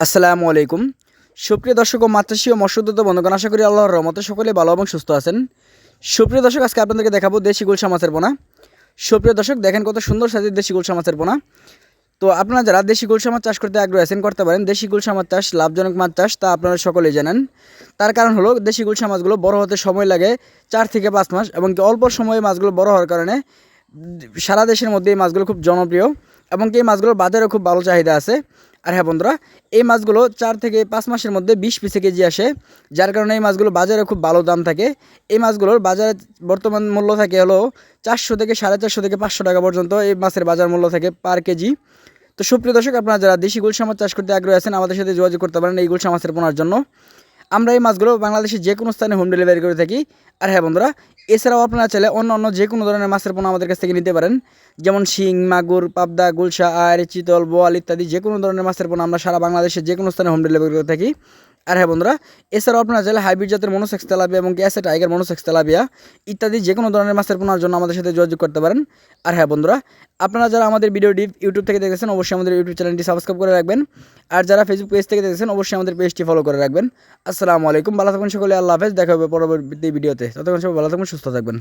আসসালামু আলাইকুম। সুপ্রিয় দর্শক ও মাতৃষী ও মৎস্যদ্যুত বন্ধুগণ, আশা করি আল্লাহর রহমতে সকলে ভালো এবং সুস্থ আছেন। সুপ্রিয় দর্শক, আজকে আপনাদেরকে দেখাবো দেশি গুলশা মাছের পোনা সুপ্রিয় দর্শক, দেখেন কত সুন্দর সাইজের দেশি গুলশা মাছের পোনা তো আপনারা যারা দেশি গুলশা মাছ চাষ করতে আগ্রহ আছেন, করতে পারেন। দেশি গুলশা মাছ চাষ লাভজনক মাছ চাষ, তা আপনারা সকলেই জানেন। তার কারণ হলো, দেশি গুলশা মাছগুলো বড় হতে সময় লাগে চার থেকে পাঁচ মাস, এবং অল্প সময়ে মাছগুলো বড় হওয়ার কারণে সারা দেশের মধ্যে এই মাছগুলো খুব জনপ্রিয়, এবং এই মাছগুলোর বাজারে খুব ভালো চাহিদা আছে। আর হ্যাঁ বন্ধুরা, এই মাছগুলো চার থেকে পাঁচ মাসের মধ্যে বিশ পিসে কেজি আসে, যার কারণে এই মাছগুলো বাজারে খুব ভালো দাম থাকে। এই মাছগুলোর বাজারে বর্তমান মূল্য থাকে হলো চারশো থেকে সাড়ে চারশো থেকে পাঁচশো টাকা পর্যন্ত, এই মাছের বাজার মূল্য থাকে পার কেজি। তো সুপ্রিয় দর্শক, আপনারা যারা দেশি গুলশা মাছ চাষ করতে আগ্রহী আছেন, আমাদের সাথে যোগাযোগ করতে পারেন এই গুলশা মাছের পোনার জন্য। আমরা এই মাছগুলো বাংলাদেশের যে কোনো স্থানে হোম ডেলিভারি করে থাকি। আর হ্যাঁ বন্ধুরা, এছাড়াও আপনারা চাইলে অন্য অন্য যে কোনো ধরনের মাছের পোনা আমাদের কাছ থেকে নিতে পারেন। যেমন শিং, মাগুর, পাবদা, গুলশা আর চিতল, বোয়াল ইত্যাদি যে কোনো ধরনের মাছের পোনা আমরা সারা বাংলাদেশের যে কোনো স্থানে হোম ডেলিভারি করে থাকি। আর হ্যাঁ বন্ধুরা, এছাড়াও আপনারা চাইলে হাইব্রিড জাতের মনোসেক্স তেলাপিয়া এবং গ্যাসে টাইগার মনোসেক্স তেলাপিয়া ইত্যাদি যে কোনো ধরনের মাছের পোনার জন্য আমাদের সাথে যোগাযোগ করতে পারেন। আর হ্যাঁ বন্ধুরা, আপনারা যারা আমাদের ভিডিওটি ইউটিউব থেকে দেখেছেন অবশ্যই আমাদের ইউটিউব চ্যানেলটি সাবস্ক্রাইব করে রাখবেন। আর যারা ফেসবুক পেজ থেকে দেখেছেন অবশ্যই আমাদের পেজটি ফলো করে রাখবেন। আসসালামু আলাইকুম, ভালো থাকুন সকলে, আল্লাহ হাফেজ, দেখা হবে পরবর্তী ভিডিওতে ততক্ষণ সবাই ভালো থাকুন, সুস্থ থাকবেন।